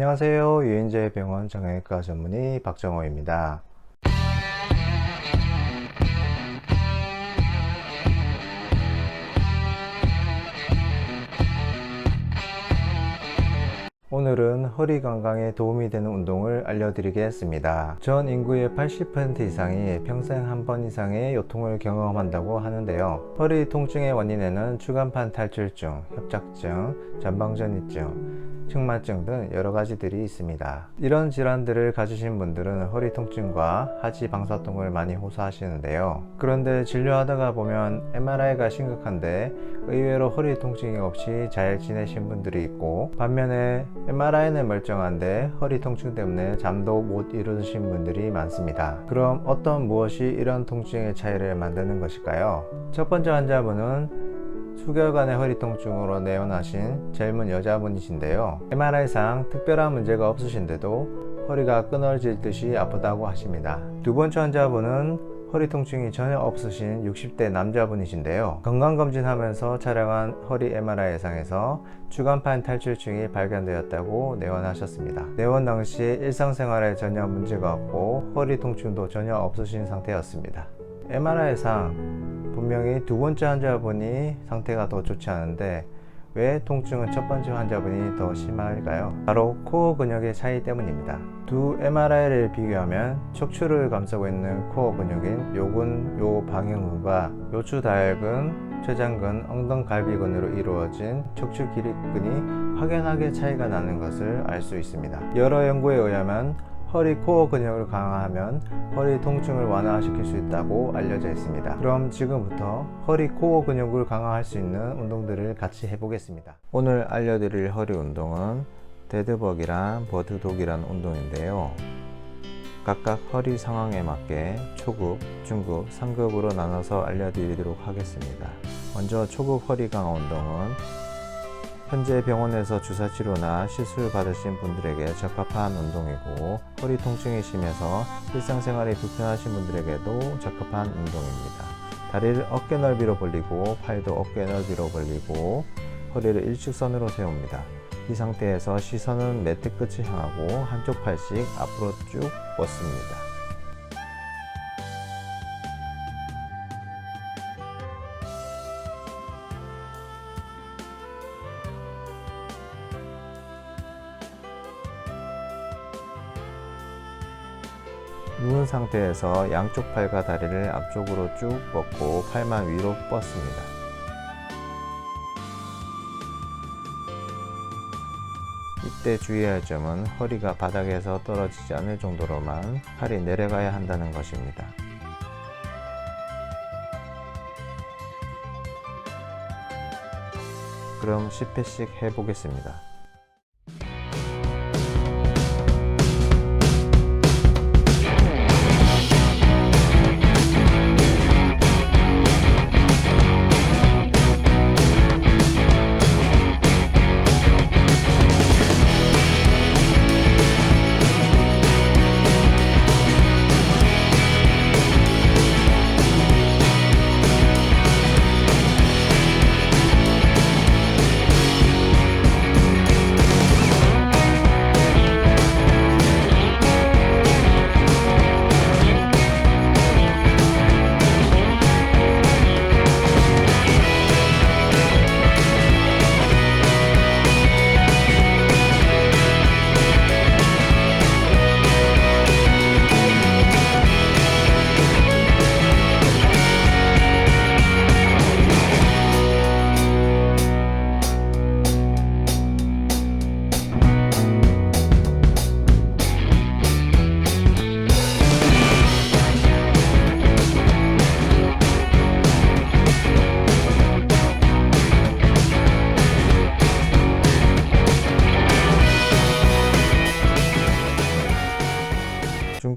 안녕하세요. 유인재 병원 정형외과 전문의 박정호입니다. 오늘은 허리 건강에 도움이 되는 운동을 알려드리겠습니다. 전 인구의 80% 이상이 평생 한 번 이상의 요통을 경험한다고 하는데요. 허리 통증의 원인에는 추간판 탈출증, 협착증, 전방전이증, 측만증 등 여러 가지들이 있습니다. 이런 질환들을 가지신 분들은 허리 통증과 하지 방사통을 많이 호소하시는데요. 그런데 진료하다가 보면 MRI가 심각한데 의외로 허리 통증이 없이 잘 지내신 분들이 있고 반면에 MRI는 멀쩡한데 허리 통증 때문에 잠도 못 이루신 분들이 많습니다. 그럼 어떤 무엇이 이런 통증의 차이를 만드는 것일까요? 첫 번째 환자분은 수개월간의 허리 통증으로 내원하신 젊은 여자분이신데요. MRI상 특별한 문제가 없으신데도 허리가 끊어질 듯이 아프다고 하십니다. 두 번째 환자분은 허리 통증이 전혀 없으신 60대 남자분이신데요. 건강검진하면서 촬영한 허리 MRI상에서 주간판 탈출증이 발견되었다고 내원하셨습니다. 내원 당시 일상생활에 전혀 문제가 없고 허리 통증도 전혀 없으신 상태였습니다. MRI상 분명히 두 번째 환자분이 상태가 더 좋지 않은데 왜 통증은 첫 번째 환자분이 더 심할까요? 바로 코어 근육의 차이 때문입니다. 두 MRI를 비교하면 척추를 감싸고 있는 코어 근육인 요근, 요 방형근과 요추 다혈근, 췌장근, 엉덩갈비근으로 이루어진 척추 기립근이 확연하게 차이가 나는 것을 알 수 있습니다. 여러 연구에 의하면 허리 코어 근육을 강화하면 허리 통증을 완화시킬 수 있다고 알려져 있습니다. 그럼 지금부터 허리 코어 근육을 강화할 수 있는 운동들을 같이 해보겠습니다. 오늘 알려드릴 허리 운동은 데드벅이랑 버드독이라는 운동인데요. 각각 허리 상황에 맞게 초급, 중급, 상급으로 나눠서 알려드리도록 하겠습니다. 먼저 초급 허리 강화 운동은 현재 병원에서 주사 치료나 시술 받으신 분들에게 적합한 운동이고 허리 통증이 심해서 일상생활이 불편하신 분들에게도 적합한 운동입니다. 다리를 어깨 넓이로 벌리고 팔도 어깨 넓이로 벌리고 허리를 일직선으로 세웁니다. 이 상태에서 시선은 매트 끝을 향하고 한쪽 팔씩 앞으로 쭉 뻗습니다. 누운 상태에서 양쪽 팔과 다리를 앞쪽으로 쭉 뻗고 팔만 위로 뻗습니다. 이때 주의할 점은 허리가 바닥에서 떨어지지 않을 정도로만 팔이 내려가야 한다는 것입니다. 그럼 10회씩 해보겠습니다.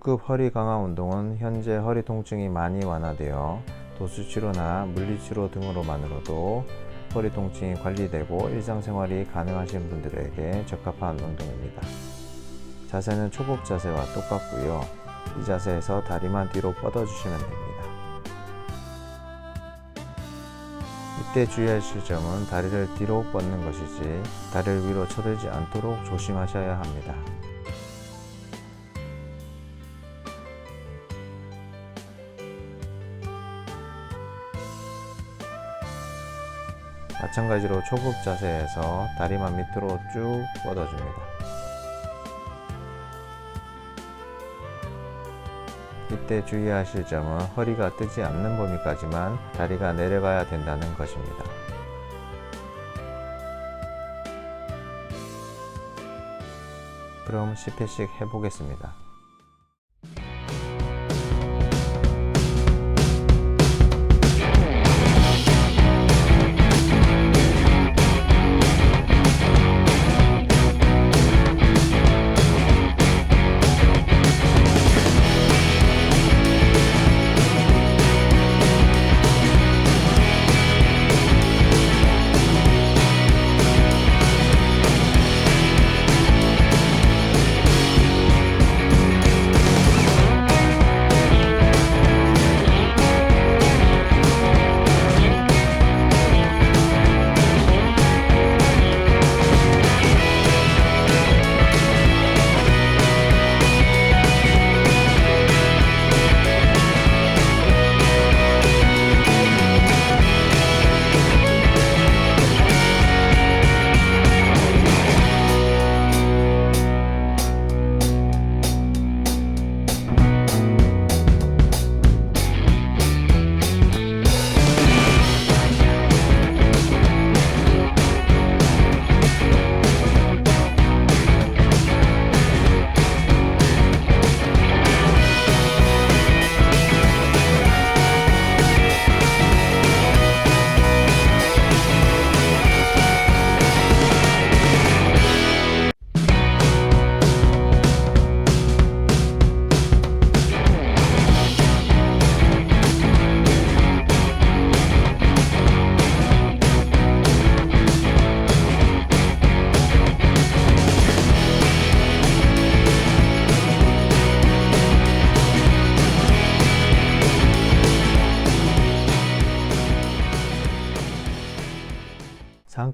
중급 허리 강화 운동은 현재 허리 통증이 많이 완화되어 도수 치료나 물리 치료 등으로만으로도 허리 통증이 관리되고 일상생활이 가능하신 분들에게 적합한 운동입니다. 자세는 초급 자세와 똑같고요. 이 자세에서 다리만 뒤로 뻗어주시면 됩니다. 이때 주의하실 점은 다리를 뒤로 뻗는 것이지 다리를 위로 쳐들지 않도록 조심하셔야 합니다. 마찬가지로 초급 자세에서 다리만 밑으로 쭉 뻗어줍니다. 이때 주의하실 점은 허리가 뜨지 않는 범위까지만 다리가 내려가야 된다는 것입니다. 그럼 10회씩 해보겠습니다.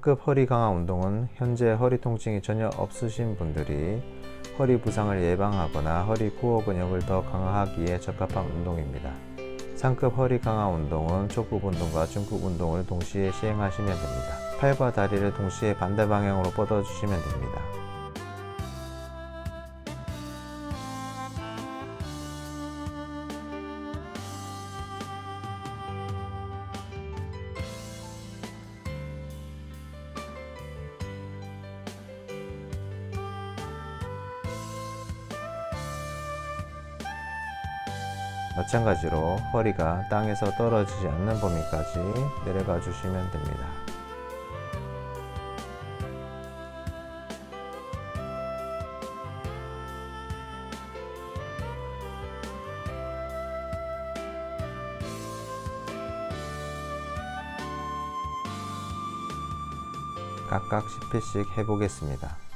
상급 허리 강화 운동은 현재 허리 통증이 전혀 없으신 분들이 허리 부상을 예방하거나 허리 코어 근육을 더 강화하기에 적합한 운동입니다. 상급 허리 강화 운동은 초급 운동과 중급 운동을 동시에 시행하시면 됩니다. 팔과 다리를 동시에 반대 방향으로 뻗어 주시면 됩니다. 마찬가지로 허리가 땅에서 떨어지지 않는 범위까지 내려가 주시면 됩니다. 각각 10회씩 해보겠습니다.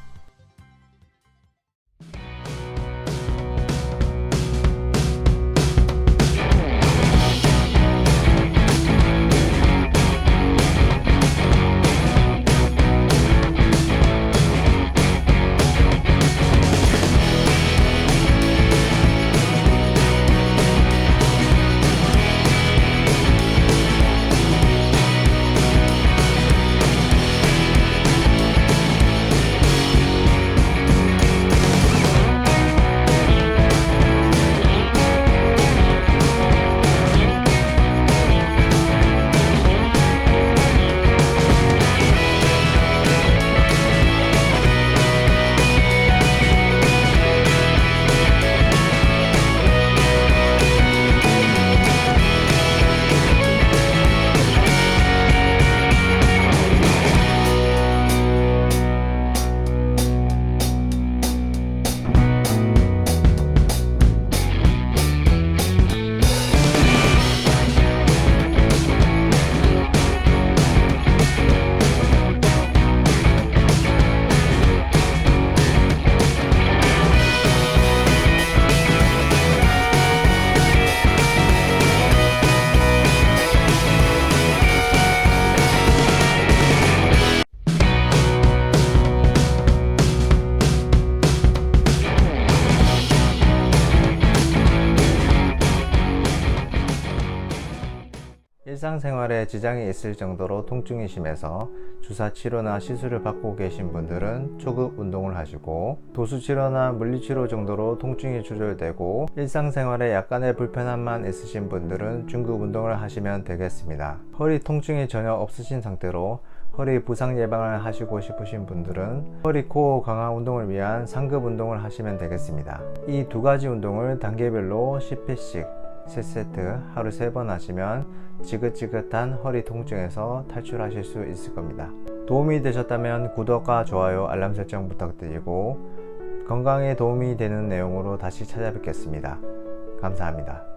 일상생활에 지장이 있을 정도로 통증이 심해서 주사 치료나 시술을 받고 계신 분들은 초급 운동을 하시고 도수 치료나 물리 치료 정도로 통증이 조절되고 일상생활에 약간의 불편함만 있으신 분들은 중급 운동을 하시면 되겠습니다. 허리 통증이 전혀 없으신 상태로 허리 부상 예방을 하시고 싶으신 분들은 허리 코어 강화 운동을 위한 상급 운동을 하시면 되겠습니다. 이 두 가지 운동을 단계별로 10회씩 3세트 하루 3번 하시면 지긋지긋한 허리 통증에서 탈출하실 수 있을 겁니다. 도움이 되셨다면 구독과 좋아요, 알람 설정 부탁드리고 건강에 도움이 되는 내용으로 다시 찾아뵙겠습니다. 감사합니다.